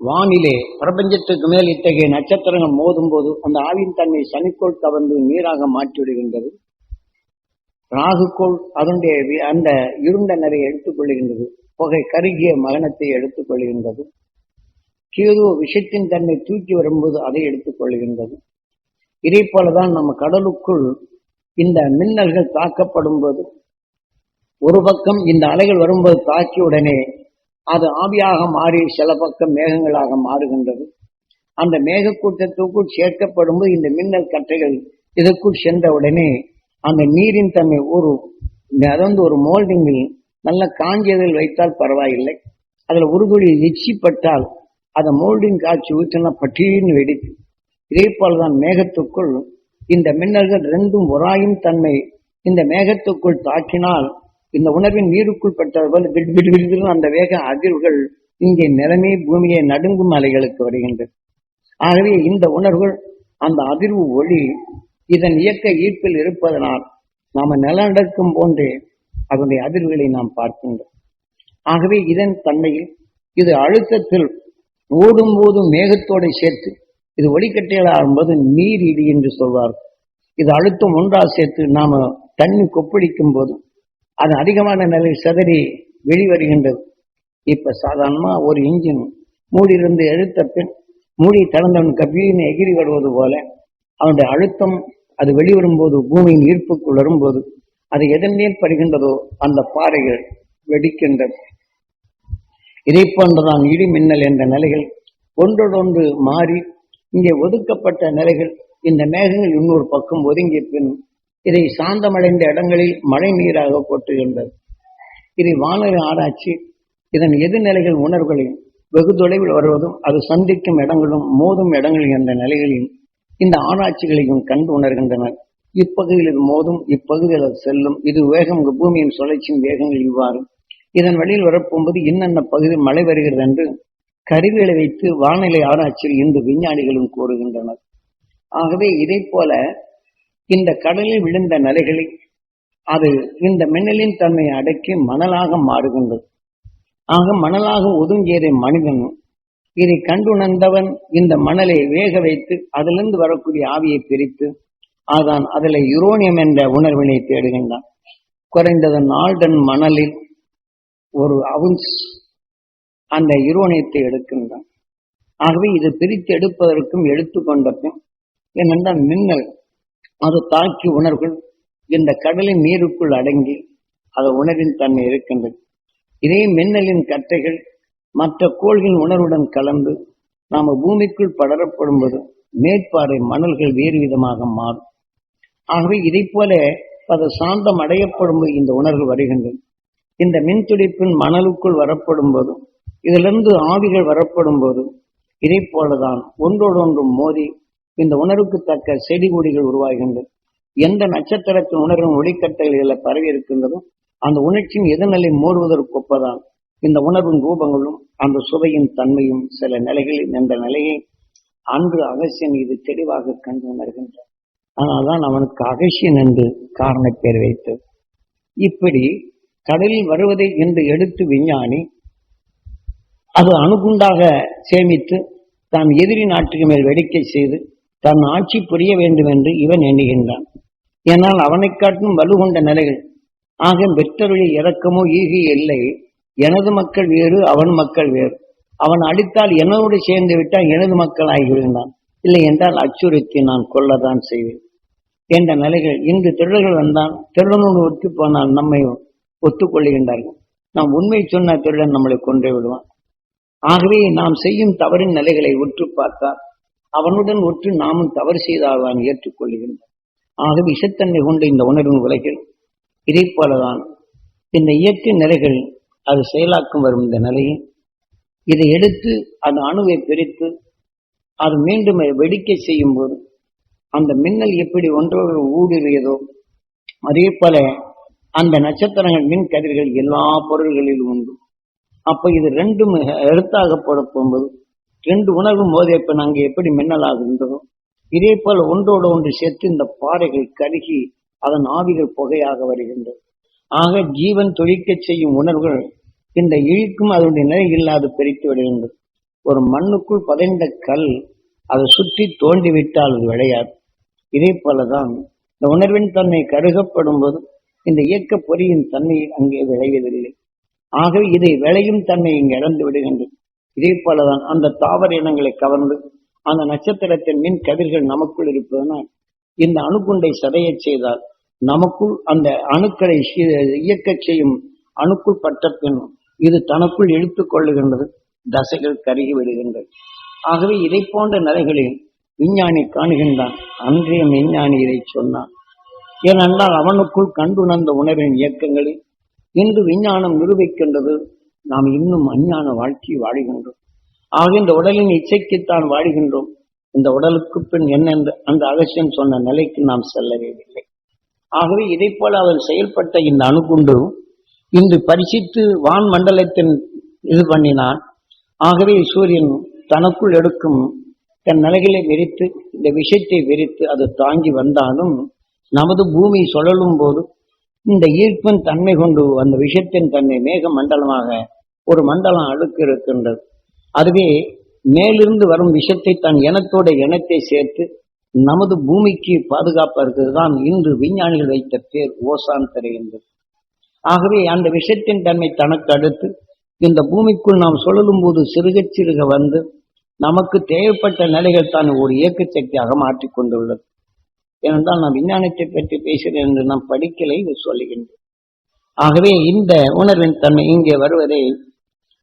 வானிலே பிரபஞ்சத்துக்கு மேல் இத்தகைய நட்சத்திரங்கள் மோதும் போது அந்த ஆவின் தன்மை சனிக்கோள் கவர்ந்து நீராக மாற்றிவிடுகின்றது. ராகுக்கோள் அதனுடைய அந்த இருண்ட நிறையை எடுத்துக்கொள்கின்றது புகை கருகிய மகனத்தை எடுத்துக்கொள்கின்றது கீதோ கேது விஷத்தின் தன்மை தூக்கி வரும்போது அதை எடுத்துக்கொள்கின்றது இதே போலதான் நம்ம கடலுக்குள் இந்த மின்னல்கள் தாக்கப்படும் போது ஒரு பக்கம் இந்த அலைகள் வரும்போது தாக்கி உடனே அது ஆவியாக மாறி சில பக்கம் மேகங்களாக மாறுகின்றது. அந்த மேகக்கூட்டத்துக்குள் சேர்க்கப்படும் போது இந்த மின்னல் கட்டைகள் இதற்குள் சென்ற உடனே அந்த நீரின் தன்மை ஒரு அது ஒரு மோல்டிங்கில் நல்ல காஞ்சியதில் வைத்தால் பரவாயில்லை. அதுல உருகுழி நிச்சிப்பட்டால் அதை மோல்டிங் காய்ச்சி ஊற்றினா பட்டீர்னு வெடித்து இதே போலதான் மேகத்துக்குள் இந்த மின்னல்கள் ரெண்டும் உராயும் தன்மை இந்த மேகத்துக்குள் தாக்கினால் இந்த உணர்வின் நீருக்குள் பட்டது போல விடு விடு அந்த வேக அதிர்வுகள் இங்கே நிலைமை பூமியை நடுங்கும் அலைகளுக்கு வருகின்றது. ஆகவே இந்த உணர்வுகள் அந்த அதிர்வு ஒளி இதன் இயக்க ஈர்ப்பில் இருப்பதனால் நாம நிலநடுக்கும் போன்றே அதனுடைய அதிர்வுகளை நாம் பார்க்கின்றோம். ஆகவே இதன் தன்மையில் இது அழுத்தத்தில் ஓடும்போது மேகத்தோடு சேர்த்து இது ஒளிக்கட்டைகள் ஆகும்போது நீர் இடி என்று சொல்வார் இது அழுத்தம் ஒன்றா சேர்த்து நாம தண்ணி கொப்பளிக்கும் போது அது அதிகமான நிலை சிதறி வெளிவருகின்றது. இப்ப சாதாரணமா ஒரு இன்ஜின் மூடியிலிருந்து எழுத்த பின் மூடி திறந்தவன் கபின்னு எகிரி வருவது போல அவனுடைய அழுத்தம் அது வெளிவரும்போது பூமியின் ஈர்ப்புக்குள் வரும்போது அது எதன் மேல் படுகின்றதோ அந்த பாறைகள் வெடிக்கின்றது இதை போன்றுதான் இடி மின்னல் என்ற நிலைகள் ஒன்றொன்று மாறி இங்கே ஒதுக்கப்பட்ட நிலைகள் இந்த மேகங்கள் இன்னொரு பக்கம் ஒதுங்கிய பின் இதை சாந்தமடைந்த இடங்களில் மழை நீராக போற்றுகின்றது. இதை வானிலை ஆராய்ச்சி இதன் எதிர்நிலைகள் உணர்வுகளில் வெகு தொலைவில் வருவதும் அது சந்திக்கும் இடங்களும் மோதும் இடங்கள் என்ற நிலைகளில் இந்த ஆராய்ச்சிகளையும் கண்டு உணர்கின்றனர். இப்பகுதியில் இது மோதும் இப்பகுதியில் அது செல்லும். இது வேகம் பூமியின் சுழற்சியின் வேகங்கள் இவ்வாறு. இதன் வழியில் வரப்போகும்போது இன்னென்ன பகுதி மழை வருகிறது என்று கருவிகளை வைத்து வானிலை ஆராய்ச்சியில் இன்று விஞ்ஞானிகளும் கூறுகின்றனர். ஆகவே இதை போல இந்த கடலில் விழுந்த நரைகளை அது இந்த மின்னலின் தன்மையை அடக்கி மணலாக மாறுகின்றது. ஆக மணலாக ஒதுங்கியதை மனிதன் இதை கண்டுணர்ந்தவன் இந்த மணலை வேக வைத்து அதிலிருந்து வரக்கூடிய ஆவியை பிரித்து அதான் அதில் யுரோனியம் என்ற உணர்வினை தேடுகின்றான். குறைந்தது நாள்டன் மணலில் ஒரு அவுன்ஸ் அந்த யுரோனியத்தை எடுக்கின்றான். ஆகவே இது பிரித்து எடுப்பதற்கும் எடுத்துக்கொண்ட பின் ஏனென்றால் மின்னல். அது தாக்கி உணர்வுகள் இந்த கடலின் நீருக்குள் அடங்கி அது உணர்வின் தன்மை இருக்கின்றது. இதே மின்னலின் கட்டைகள் மற்ற கோள்களின் உணர்வுடன் கலந்து நாம் பூமிக்குள் படரப்படும்போது மேற்பாறை மணல்கள் வேறு விதமாக மாறும். ஆகவே இதை போல அது சாந்தம் அடையப்படும் போது இந்த உணர்வு வருகின்றது. இந்த மின் துடிப்பின் மணலுக்குள் வரப்படும் போதும் இதிலிருந்து ஆவிகள் வரப்படும் போதும் இதை போலதான் ஒன்றோடு மோதி இந்த உணர்வுக்கு தக்க செடி கொடிகள் உருவாகின்றது. எந்த நட்சத்திரத்தின் உணர்வும் ஒளிக்கட்டைகளில் பரவி இருக்கின்றதோ அந்த உணர்ச்சியும் எதிர்நிலை மூடுவதற்கு ஒப்பதான் இந்த உணர்வின் ரூபங்களும் அந்த சுவையின் தன்மையும் சில நிலைகளில் என்ற நிலையை அன்று அகசியன் இது தெளிவாக கண்டு உணர்கின்றான். ஆனால்தான் அவனுக்கு அகசியன் என்று காரண பேர் வைத்தது. இப்படி கடலில் வருவதை என்று எடுத்து விஞ்ஞானி அது அணுகுண்டாக சேமித்து தான் எதிரி நாட்டுக்கு மேல் வெடிக்கை செய்து தன் ஆட்சி புரிய வேண்டும் என்று இவன் எண்ணுகின்றான். ஏனால் அவனை காட்டும் வலுகொண்ட நிலைகள். ஆக வெற்றருடைய இறக்கமோ ஈகி இல்லை. எனது மக்கள் வேறு அவன் மக்கள் வேறு. அவன் அடித்தால் என்னோடு சேர்ந்து விட்டால் எனது மக்கள் ஆகிவிடுகின்றான் இல்லை என்றால் அச்சுறுத்தி நான் கொல்லதான் செய்வேன். என்ற நிலைகள் இன்று திருடர்கள் வந்தான் திருடனோடு ஒத்து போனால் நம்மை ஒத்துக்கொள்ளுகின்றார்கள். நாம் உண்மை சொன்ன திருடன் நம்மளை கொன்றே விடுவான். ஆகவே நாம் செய்யும் தவறின் நிலைகளை உற்று பார்த்தால் அவனுடன் ஒற்று நாமும் தவறு செய்தால் தான் ஆகவே விஷத்தன்மை கொண்ட இந்த உணர்வின் உலகில் இதை போலதான் இந்த இயற்கை நிலைகள் அது செயலாக்கம் வரும் இந்த நிலையை இதை எடுத்து அந்த அணுவை பிரித்து அது மீண்டும் வெடிக்க செய்யும் போது அந்த மின்னல் எப்படி ஒன்றோடு ஊடுருவியதோ அதே போல அந்த நட்சத்திரங்கள் மின் கதிர்கள் எல்லா பொருள்களிலும் உண்டு. அப்ப இது ரெண்டும் எழுத்தாக போட போகும்போது ரெண்டு உணர்வு மோதியப்ப அங்கே எப்படி மின்னலாகின்றதோ இதே போல ஒன்றோடு ஒன்று சேர்த்து இந்த பாறைகள் கருகி அதன் ஆவிகள் புகையாக வருகின்றது ஆக ஜீவன் தொழிக்க செய்யும் உணர்வுகள் இந்த இழிக்கும் அதனுடைய நிலை இல்லாது பிரித்து விடுகின்றது ஒரு மண்ணுக்குள் பதைந்த கல் அதை சுற்றி தோண்டி விட்டால் அது விளையாது. இதே போலதான் இந்த உணர்வின் தன்மை கருகப்படும் போது இந்த இயக்க பொறியின் தன்மை அங்கே விளைவதில்லை. ஆகவே இதை விளையும் தன்மை இங்கு இழந்து விடுகின்றது. இதே போலதான் அந்த தாவர இனங்களை கவர்ந்து அந்த நட்சத்திரத்தின் மின் கதிர்கள் நமக்குள் இருப்பதனால் இந்த அணுகுண்டை சதைய செய்தால் நமக்குள் அந்த அணுக்களை இயக்க செய்யும் அணுக்குள் பட்ட பின் இது தனக்குள் இழுத்துக் கொள்ளுகின்றது தசைகள் கருகி விடுகின்றது. ஆகவே இதை போன்ற நிலைகளில் விஞ்ஞானி காணுகின்றான். அன்றைய விஞ்ஞானி இதை சொன்னான். ஏனென்றால் அவனுக்குள் கண்டுணர்ந்த உணர்வின் இயக்கங்களில் இன்று விஞ்ஞானம் நிரூபிக்கின்றது நாம் இன்னும் அஞ்ஞான வாழ்க்கை வாழுகின்றோம் ஆக இந்த உடலின் இச்சைக்குத்தான் வாழுகின்றோம் இந்த உடலுக்கு பின் என்னென்று அந்த அகசியம் சொன்ன நிலைக்கு நாம் செல்லவே இல்லை ஆகவே இதை போல அவர் செயல்பட்ட இந்த அணுகுண்டு இன்று பரிசித்து வான் மண்டலத்தின் இது பண்ணினான். ஆகவே சூரியன் தனக்குள் எடுக்கும் தன் நிலைகளை விரித்து இந்த விஷயத்தை விரித்து அது தாங்கி வந்தாலும் நமது பூமி சுழலும் போது இந்த ஈர்ப்பின் தன்மை கொண்டு அந்த விஷயத்தின் தன்மை மேக மண்டலமாக ஒரு மண்டலம் அழுக்கு இருக்கின்றது. அதுவே மேலிருந்து வரும் விஷத்தை தன் இனத்தோட இனத்தை சேர்த்து நமது பூமிக்கு பாதுகாப்பாக இருக்கிறது தான் இன்று விஞ்ஞானிகள் வைத்த பேர் ஓசான் தெரிகின்றது ஆகவே அந்த விஷத்தின் தன்மை தனக்கு அடுத்து இந்த பூமிக்குள் நாம் சுழலும் போது சிறுக சிறுக வந்து நமக்கு தேவைப்பட்ட நிலைகள் தான் ஒரு இயக்க சக்தியாக மாற்றிக்கொண்டுள்ளது. ஏனென்றால் நான் விஞ்ஞானத்தை பற்றி பேசுகிறேன் என்று நாம் படிக்கலை இது சொல்லுகின்றேன். ஆகவே இந்த உணர்வின் தன்மை இங்கே வருவதை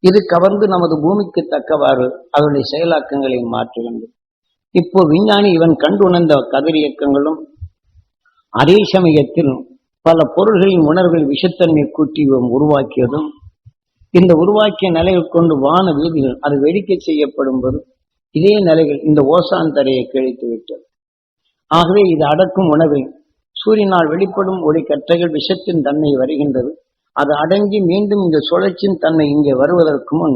இது கவர்ந்து நமது பூமிக்கு தக்கவாறு அதனுடைய செயலாக்கங்களை மாற்றுகின்றது இப்போ விஞ்ஞானி இவன் கண்டு உணர்ந்த கதிர் இயக்கங்களும் அதே சமயத்தில் பல பொருள்களின் உணர்வுகள் விஷத்தன்மை கூட்டி இவன் உருவாக்கியதும் இந்த உருவாக்கிய நிலைகள் கொண்டு வான வீதிகள் அது வெடிக்க செய்யப்படும் போது இதே நிலைகள் இந்த ஓசான் தரையை கிழித்து விட்டது. ஆகவே இது அடக்கும் உணவில். சூரியனால் வெளிப்படும் ஒளி கற்றைகள் விஷத்தின் தன்மை வருகின்றது. அது அடங்கி மீண்டும் இந்த சுழற்சியின் தன்மை இங்கே வருவதற்கு முன்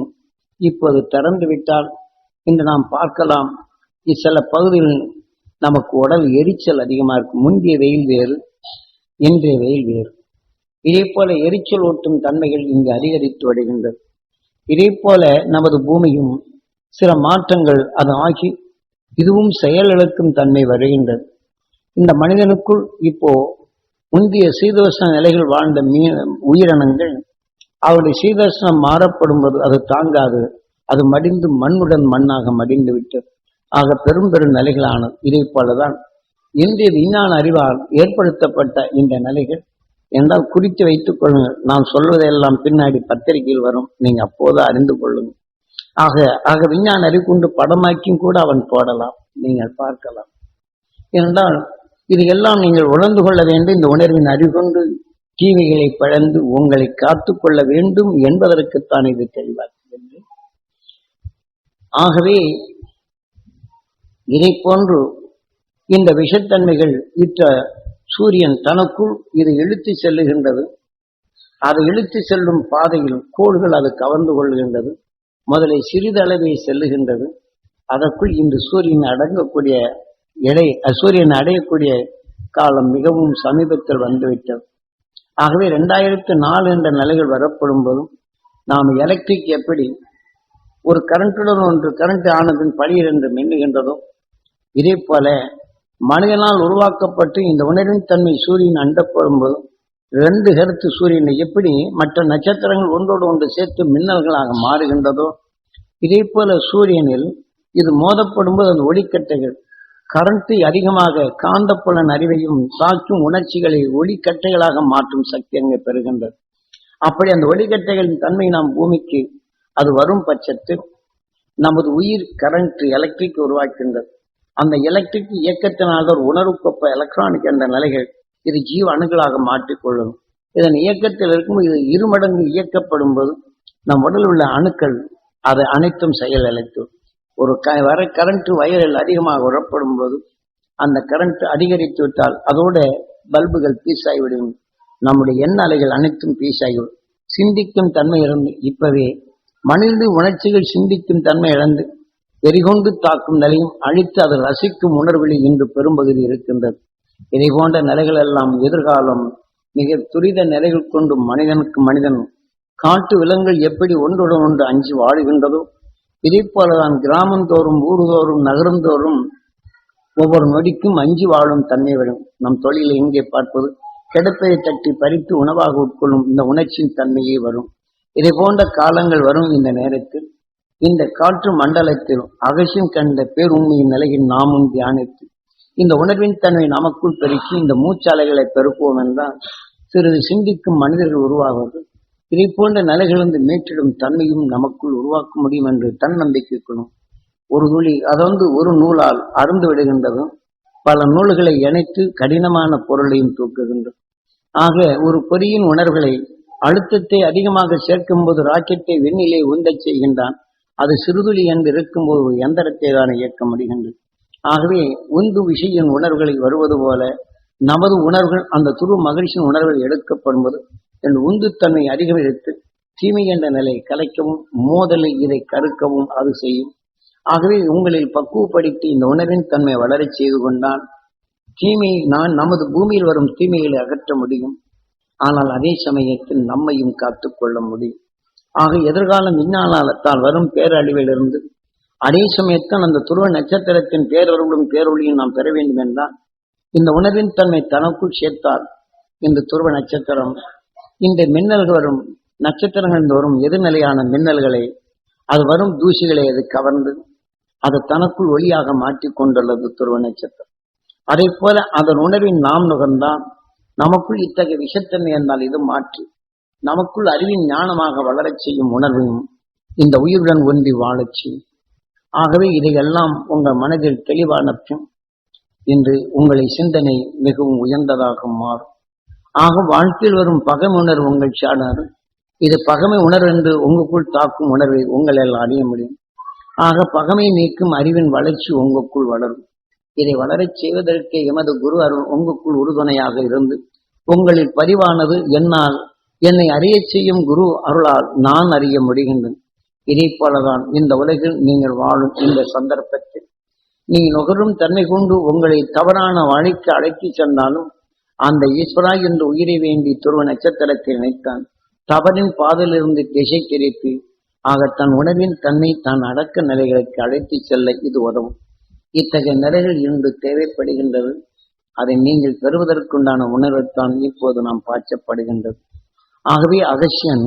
இப்போது திறந்து விட்டால் இன்று நாம் பார்க்கலாம் சில பகுதியில் நமக்கு உடல் எரிச்சல் அதிகமாக இருக்கும். முந்தைய வெயில் வேறு இன்றைய வெயில் வேறு. இதே போல எரிச்சல் ஓட்டும் தன்மைகள் இங்கு அதிகரித்து வருகின்றது. இதே போல நமது பூமியும் சில மாற்றங்கள் அது ஆகி இதுவும் செயலிழக்கும் தன்மை வருகின்றது. இந்த மனிதனுக்குள் இப்போ முந்தைய சீதோஷ்ண நிலைகள் வாழ்ந்த மீ உயிரினங்கள் அவருடைய சீதோஷ்ணம் மாறப்படும் போது அது தாங்காது. அது மடிந்து மண்ணுடன் மண்ணாக மடிந்து விட்டது. ஆக பெரும் பெரும் நிலைகளானது. இதை போலதான் இன்றைய விஞ்ஞான அறிவால் ஏற்படுத்தப்பட்ட இந்த நிலைகள். என்றால் குறித்து வைத்துக் கொள்ளுங்கள். நான் சொல்வதெல்லாம் பின்னாடி பத்திரிகையில் வரும். நீங்க அப்போது அறிந்து கொள்ளுங்கள். ஆக ஆக விஞ்ஞான அறிவு கொண்டு படமாக்கியும் கூட அவன் போடலாம். நீங்கள் பார்க்கலாம். ஏனென்றால் இது எல்லாம் நீங்கள் உணர்ந்து கொள்ள வேண்டும். இந்த உணர்வின் அறிவு கொண்டு தீமைகளை பழந்து உங்களை காத்து கொள்ள வேண்டும் என்பதற்குத்தான் இது தெளிவாக்குகிறது ஆகவே இதை போன்று இந்த விஷத்தன்மைகள் இற்ற சூரியன் தனக்குள் இது இழுத்து செல்லுகின்றது. அதை இழுத்து செல்லும் பாதையில் கோள்கள் அது கவர்ந்து கொள்கின்றது முதலில் சிறிதளவே செல்லுகின்றது. அதற்குள் இன்று சூரியன் அடங்கக்கூடிய இடை சூரியன் அடையக்கூடிய காலம் மிகவும் சமீபத்தில் வந்துவிட்டது. ஆகவே ரெண்டாயிரத்து நாலு என்ற நிலைகள் வரப்படும் போதும் நாம் எலக்ட்ரிக் எப்படி ஒரு கரண்ட்டுடன் ஒன்று கரண்ட் ஆனதின் பழியர் என்று மின்னுகின்றதோ இதே போல மனிதனால் உருவாக்கப்பட்டு இந்த உணர்வின் தன்மை சூரியன் அண்டப்படும் போதும் ரெண்டு கருத்து சூரியனை எப்படி மற்ற நட்சத்திரங்கள் ஒன்றோடு ஒன்று சேர்த்து மின்னல்களாக மாறுகின்றதோ இதே போல சூரியனில் இது மோதப்படும் போது அந்த ஒளிக்கட்டைகள் கரண்ட்டை அதிகமாக காந்தப்புலன் அறிவையும் தாக்கும் உணர்ச்சிகளை ஒளிக்கட்டைகளாக மாற்றும் சக்தி அங்கே பெறுகின்றது. அப்படி அந்த ஒளிக்கட்டைகளின் தன்மை நாம் பூமிக்கு அது வரும் பட்சத்தில் நமது உயிர் கரண்ட் எலக்ட்ரிக் உருவாக்கின்றது அந்த எலக்ட்ரிக் இயக்கத்தினால் ஒரு உணர்வுக்கொப்ப எலக்ட்ரானிக் என்ற நிலைகள் இது ஜீவ அணுகளாக மாற்றிக்கொள்ளும் இதன் இயக்கத்தில் இருக்கும் இது இருமடங்கு இயக்கப்படும் போது நம் உடலில் உள்ள அணுக்கள் அதை அனைத்தும் செயல் அழைத்து ஒரு க வர கரண்ட் வயரில் அதிகமாக உறப்படும் போது அந்த கரண்ட் அதிகரித்து விட்டால் அதோட பல்புகள் பீஸாகிவிடும். நம்முடைய எண்ண அலைகள் அனைத்தும் பீஸாகிவிடும். சிந்திக்கும் தன்மை இழந்து இப்பவே மனித உணர்ச்சிகள் சிந்திக்கும் தன்மை இழந்து வெறிகொண்டு தாக்கும் நிலையும் அழித்து அதை ரசிக்கும் உணர்வுகளில் இன்று பெரும்பகுதி இருக்கின்றது. இதை போன்ற நிலைகள் எல்லாம் எதிர்காலம் மிக துரித நிலைகள் கொண்டு மனிதனுக்கு மனிதன் காட்டு விலங்குகள் எப்படி ஒன்றுடன் ஒன்று அஞ்சு வாழுகின்றதோ இதே போலதான் கிராமந்தோறும் ஊருதோறும் நகரந்தோறும் ஒவ்வொரு நொடிக்கும் அஞ்சு வாழும் தன்மை வரும். நம் தொழிலை எங்கே பார்ப்பது கிடப்பையை தட்டி பறித்து உணவாக உட்கொள்ளும் இந்த உணர்ச்சியின் தன்மையே வரும். இதை போன்ற காலங்கள் வரும் இந்த நேரத்தில். இந்த காற்று மண்டலத்தில் அகசியம் கண்ட பேருண்மையின் நிலையில் நாமும் தியானித்து இந்த உணர்வின் தன்மை நமக்குள் பெருக்கி இந்த மூச்சாலைகளை பெருக்குவோம் என்றால் சிறிது சிந்திக்கும் மனிதர்கள் உருவாவது இதை போன்ற நிலைகளிலிருந்து மீட்டிடும் தன்மையும் நமக்குள் உருவாக்க முடியும் என்று தன்னம்பிக்கை கொள்ளும் ஒரு துளி அதொன்று ஒரு நூலால் அருந்து விடுகின்றதும் பல நூல்களை இணைத்து கடினமான பொருளையும் தூக்குகின்றது. ஆக ஒரு பொறியின் உணர்வுகளை அழுத்தத்தை அதிகமாக சேர்க்கும் போது ராக்கெட்டை விண்ணிலே உந்தச் செய்கின்றான். அது சிறுதுளி என்று இருக்கும்போது ஒரு எந்திரத்தை தான் இயக்க முடிகின்றது. ஆகவே உந்து விஷயின் உணர்வுகளை வருவது போல நமது உணர்வுகள் அந்த துரு மகிழ்ச்சியின் உணர்வுகள் எடுக்கப்படும்போது என் உந்துத்தன்மை அதிகரித்து தீமை என்ற நிலை கலைக்கவும் மோதலை இதை கருக்கவும் அது செய்யும். ஆகவே உங்களில் பக்குவப்படுத்தி இந்த உணர்வின் தன்மை வளரச் செய்து கொண்டால் தீமையை நான் நமது பூமியில் வரும் தீமைகளை அகற்ற முடியும். ஆனால் அதே சமயத்தில் நம்மையும் காத்துக்கொள்ள முடியும். ஆக எதிர்காலம் விஞ்ஞானத்தால் வரும் பேரழிவிலிருந்து அதே சமயத்தான் அந்த துருவ நட்சத்திரத்தின் பேரருளும் பேரொழியும் நாம் பெற வேண்டும் என்றால் இந்த உணர்வின் தன்மை தனக்குள் சேர்த்தால் இந்த துருவ நட்சத்திரம் இந்த மின்னல்கள் வரும் நட்சத்திரங்கள் வரும் எதிர்நிலையான மின்னல்களை அது வரும் தூசிகளை அது கவர்ந்து அது தனக்குள் ஒளியாக மாற்றி கொண்டுள்ளது துருவ நட்சத்திரம். அதே போல அதன் உணர்வின் நாம் நுகர்ந்தால் நமக்குள் இத்தகைய விஷத்தன்மை என்றால் இது மாற்றி. நமக்குள் அறிவின் ஞானமாக வளரச் செய்யும் உணர்வையும் இந்த உயிருடன் ஒன்றி வாழச் செய்யும். ஆகவே இதையெல்லாம் உங்கள் மனதில் தெளிவான பின் இன்று உங்களை சிந்தனை மிகவும் உயர்ந்ததாக மாறும். ஆக வாழ்க்கையில் வரும் பகமை உணர்வு உங்கள் சாடாது. இது பகமை உணர்வு என்று உங்களுக்குள் தாக்கும் உணர்வை உங்களால் அறிய முடியும். ஆக பகமை நீக்கும் அறிவின் வளர்ச்சி உங்களுக்குள் வளரும். இதை வளரச் செய்வதற்கு எமது குரு அருள் உங்களுக்குள் உறுதுணையாக இருந்து உங்களில் பதிவானது என்னால் என்னை அறியச் செய்யும் குரு அருளால் நான் அறிய முடிகின்றேன். இதை போலதான் இந்த உலகில் நீங்கள் வாழும் இந்த சந்தர்ப்பத்தில். நீ நுகரும் தன்மை கொண்டு உங்களை தவறான வாழ்க்கை அழைத்து சென்றாலும் அந்த ஈஸ்வரா என்று உயிரை வேண்டி துருவ நட்சத்திரத்தை நினைத்தான். தவறின் பாதையிலிருந்து திசை திருப்பி ஆக தன் உணவின் தன்மை தான் அடக்க நிலைகளுக்கு அழைத்து செல்ல இது உதவும். இத்தகைய நிலைகள் இன்று தேவைப்படுகின்றது. அதை நீங்கள் பெறுவதற்குண்டான உணர்வைத்தான் இப்போது நாம் பாய்ச்சப்படுகின்றது. ஆகவே அகசியன்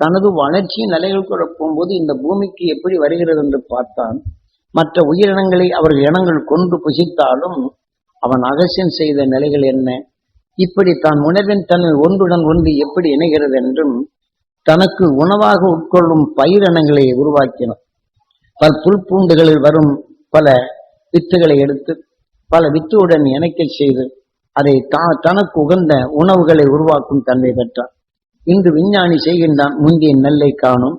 தனது வளர்ச்சியின் நிலைகள் போகும்போது இந்த பூமிக்கு எப்படி வருகிறது என்று பார்த்தான் மற்ற உயிரினங்களை அவர்கள் இனங்கள் கொன்று புசித்தாலும் அவன் அகசியன் செய்த நிலைகள் என்ன? இப்படி தான் உணர்வின் தன்மை ஒன்றுடன் ஒன்று எப்படி இணைகிறது என்றும் தனக்கு உணவாக உட்கொள்ளும் பயிரினங்களை உருவாக்கினான். பல புல்பூண்டுகளில் வரும் பல வித்துகளை எடுத்து பல வித்துடன் இணைக்க செய்து அதை தா தனக்கு உகந்த உணவுகளை உருவாக்கும் தன்மை பெற்றான். இன்று விஞ்ஞானி செய்கின்றான் முந்திய நெல்லை காணும்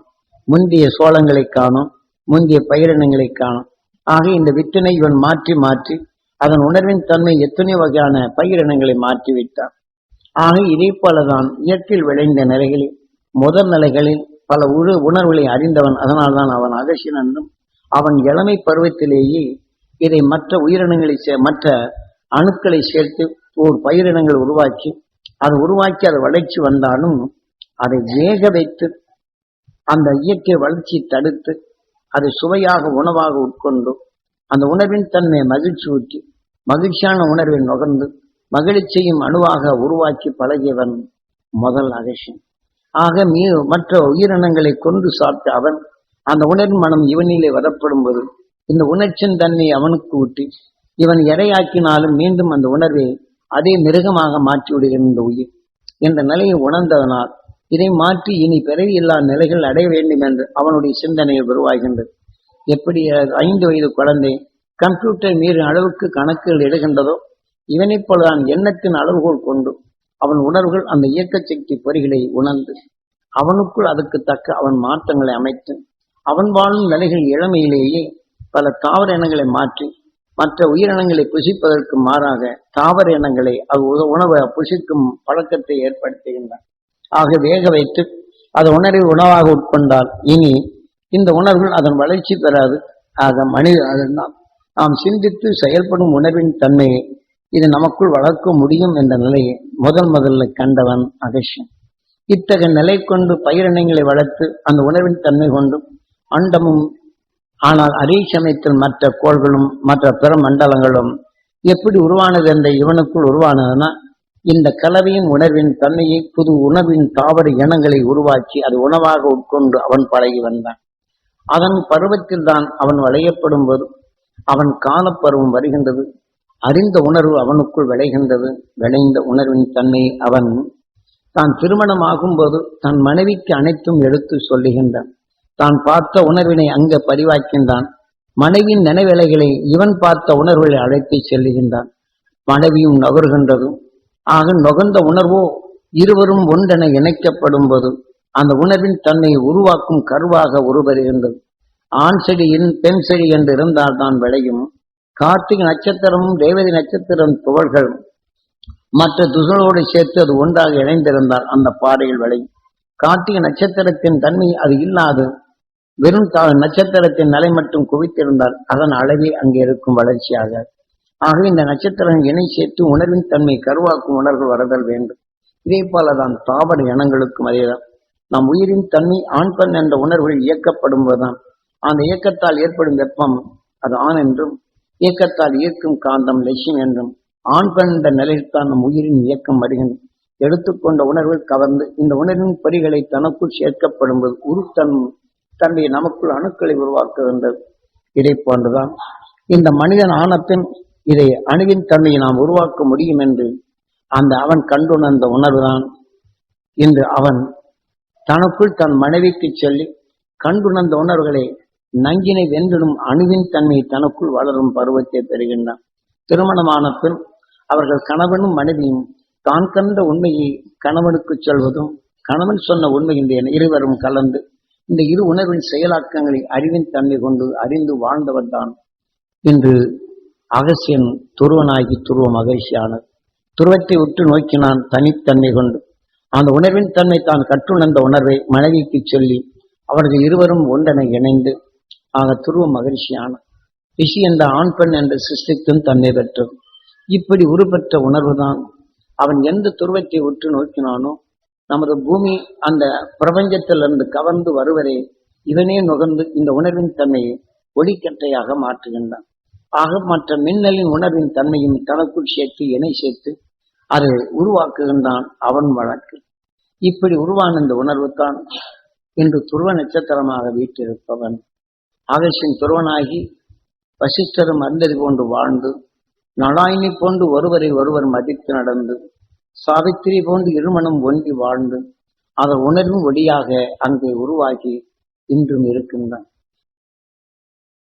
முந்திய சோளங்களை காணும் முந்திய பயிரினங்களை காணும். ஆக இந்த வித்தனை இவன் மாற்றி மாற்றி அதன் உணர்வின் தன்மை எத்தனை வகையான பயிரினங்களை மாற்றி விட்டான். ஆக இதே போலதான் இயற்கையில் விளைந்த நிலைகளில் முதல் நிலைகளில் பல உரு உணர்வுகளை அறிந்தவன் அதனால்தான் அவன் அகசியன் என்றும் அவன் இளமை பருவத்திலேயே இதை மற்ற உயிரினங்களை சே- மற்ற அணுக்களை சேர்த்து ஓர் பயிரினங்கள் உருவாக்கி அது உருவாக்கி அது வளர்ச்சி வந்தாலும் அதை வேக வைத்து அந்த இயற்கை வளர்ச்சி தடுத்து அதை சுவையாக உணவாக உட்கொண்டு அந்த உணர்வின் தன்மை மகிழ்ச்சி ஊற்றி மகிழ்ச்சியான உணர்வை நுகர்ந்து மகிழ்ச்சியும் அணுவாக உருவாக்கி பழகியவன் முதல் அகசியன் ஆக மீ மற்ற உயிரினங்களை கொண்டு சாப்பிட்ட அவன் அந்த உணர் மனம் இவனிலே வரப்படும் போது இந்த உணர்ச்சின் தன்மை அவனுக்கு ஊட்டி இவன் எடையாக்கினாலும் மீண்டும் அந்த உணர்வை அதே மிருகமாக மாற்றி விடுகிற இந்த உயிர். என்ற நிலையை உணர்ந்ததனால் இதை மாற்றி இனி பிறவியில்லா நிலைகள் அடைய வேண்டும் என்று அவனுடைய சிந்தனையில் உருவாகின்றது. எப்படி ஐந்து வயது குழந்தை கம்ப்யூட்டர் மீறும் அளவுக்கு கணக்குகள் எடுகின்றதோ இவனைப் போலதான் எண்ணத்தின் அளவுகோல் கொண்டு அவன் உணர்வுகள் அந்த இயக்க சக்தி பொறிகளை உணர்ந்து அவனுக்குள் அதுக்கு தக்க அவன் மாற்றங்களை அமைத்து அவன் வாழும் நிலைகள் இளமையிலேயே பல தாவர இனங்களை மாற்றி மற்ற உயிரினங்களை புசிப்பதற்கு மாறாக தாவர இனங்களை அது உணவை புசிக்கும் பழக்கத்தை ஏற்படுத்துகின்றான். ஆக வேக வைத்து அது உணர்வை உணவாக உட்கொண்டால் இனி இந்த உணர்வுகள் அதன் வளர்ச்சி பெறாது. ஆக மனித அதனால் நாம் சிந்தித்து செயல்படும் உணர்வின் தன்மையை இது நமக்குள் வளர்க்க முடியும் என்ற நிலையை முதல் முதல்ல கண்டவன் அகசியம் இத்தகைய நிலை கொண்டு பயிரினங்களை வளர்த்து அந்த உணர்வின் தன்மை கொண்டும் அண்டமும் ஆனால் அதே சமயத்தில் மற்ற கோள்களும் மற்ற பிற மண்டலங்களும் எப்படி உருவானது என்ற இவனுக்குள் உருவானதுன்னா இந்த கலவையும் உணர்வின் தன்மையை புது உணவின் தாவர இனங்களை உருவாக்கி அது உணவாக உட்கொண்டு அவன் பழகி வந்தான். அதன் பருவத்தில் தான் அவன் வளையப்படும் போது அவன் காலப்பருவம் வருகின்றது. அறிந்த உணர்வு அவனுக்குள் விளைகின்றது. விளைந்த உணர்வின் தன்மையை அவன் தான் திருமணம் ஆகும்போது தன் மனைவிக்கு அனைத்தும் எடுத்து சொல்லுகின்றான். தான் பார்த்த உணர்வினை அங்க பதிவாக்கின்றான். மனைவியின் நினைவிலைகளை இவன் பார்த்த உணர்வுகளை அழைத்து செல்லுகின்றான். மனைவியும் நகர்கின்றதும் ஆக நுகர்ந்த உணர்வோ இருவரும் ஒன்றென இணைக்கப்படும் போது அந்த உணர்வின் தன்னை உருவாக்கும் கருவாக உருவருகின்றது ஆண் செடியின் பெண் செடி என்று இருந்தால் தான் விளையும். கார்த்திகை நட்சத்திரமும் தேவதி நட்சத்திரம் துகள்கள். மற்ற துகளோடு சேர்த்து அது ஒன்றாக இணைந்திருந்தால் அந்த பாறையில் விளையும். கார்த்திகை நட்சத்திரத்தின் தன்மை அது இல்லாது. வெறும் தா- நட்சத்திரத்தின் நிலை மட்டும் குவித்திருந்தால் அதன் அளவே அங்கே இருக்கும் வளர்ச்சியாக. ஆகவே இந்த நட்சத்திரம் இணை சேர்த்து உணர்வின் தன்மை கருவாக்கும் உணர்வு வரதல் வேண்டும். இதே போலதான் தாவர இனங்களுக்கும் அதேதான். நம் உயிரின் தன்மை ஆண் பெண் என்ற உணர்வுகள் இயக்கப்படும் போதுதான் அந்த இயக்கத்தால் ஏற்படும் வெப்பம் அது ஆண் என்றும் இயக்கத்தால் ஈர்க்கும் காந்தம் லட்சியம் என்றும் ஆண் பெண் என்ற நிலையில்தான் நம் உயிரின் இயக்கம் வருகின்றது. எடுத்துக்கொண்ட உணர்வில் கவர்ந்து இந்த உணர்வின் பரிகளை தனக்குள் சேர்க்கப்படும் போது உருத்தன் தன்னுடைய நமக்குள் அணுக்களை உருவாக்குகின்றது இதை போன்றுதான் இந்த மனிதன் ஆனத்தின் இதை அணுவின் தன்மையை நாம் உருவாக்க முடியும் என்று அந்த அவன் கண்டுணர்ந்த உணர்வுதான். இன்று அவன் தனக்குள் தன் மனைவிக்கு சொல்லி கண்டுணர்ந்த உணர்வுகளை நங்கினை வென்றிடும் அணுவின் தன்மை தனக்குள் வளரும் பருவத்தை பெறுகின்றான். திருமணமான பின் அவர்கள் கணவனும் மனைவியும் தான் கண்ட உண்மையை கணவனுக்கு சொல்வதும் கணவன் சொன்ன உண்மை இந்த இருவரும் கலந்து இந்த இரு உணர்வின் செயலாக்கங்களை அறிவின் தன்மை கொண்டு அறிந்து வாழ்ந்தவர் தான் இன்று அகசியன் துருவனாகி துருவ மகிழ்ச்சியானது துருவத்தை உற்று நோக்கினான் தனித்தன்மை கொண்டு. அந்த உணர்வின் தன்மை தான் கற்றுணர்ந்த உணர்வை மனைவிக்கு சொல்லி அவர்கள் இருவரும் ஒன்றென இணைந்து ஆக துருவ மகிழ்ச்சியான ரிஷி என்ற ஆண் பெண் என்ற சிருஷ்டிக்கும் தன்மை பெற்றது. இப்படி உருப்பெற்ற உணர்வுதான் அவன் எந்த துருவத்தை உற்று நோக்கினானோ நமது பூமி அந்த பிரபஞ்சத்திலிருந்து கவர்ந்து வருவதே இவனே நுகர்ந்து இந்த உணர்வின் தன்மையை ஒளிக்கட்டையாக மாற்றுகின்றான். ஆக மற்ற மின்னலின் உணர்வின் தன்மையும் தனக்குள் சேர்த்து இணை சேர்த்து அது உருவாக்குகின்றான் அவன் வழக்கு. இப்படி உருவான இந்த உணர்வு தான் இன்று துருவ நட்சத்திரமாக வீட்டிருப்பவன் ஆகசின் துருவனாகி வசிஷ்டரும் அந்தரி போன்று வாழ்ந்து நலாயினி போன்று ஒருவரை ஒருவர் மதித்து நடந்து சாவித்திரி போன்று இருமணம் ஒன்றி வாழ்ந்து அதை உணர்வும் ஒளியாக அங்கே உருவாகி இன்றும் இருக்கின்றான்.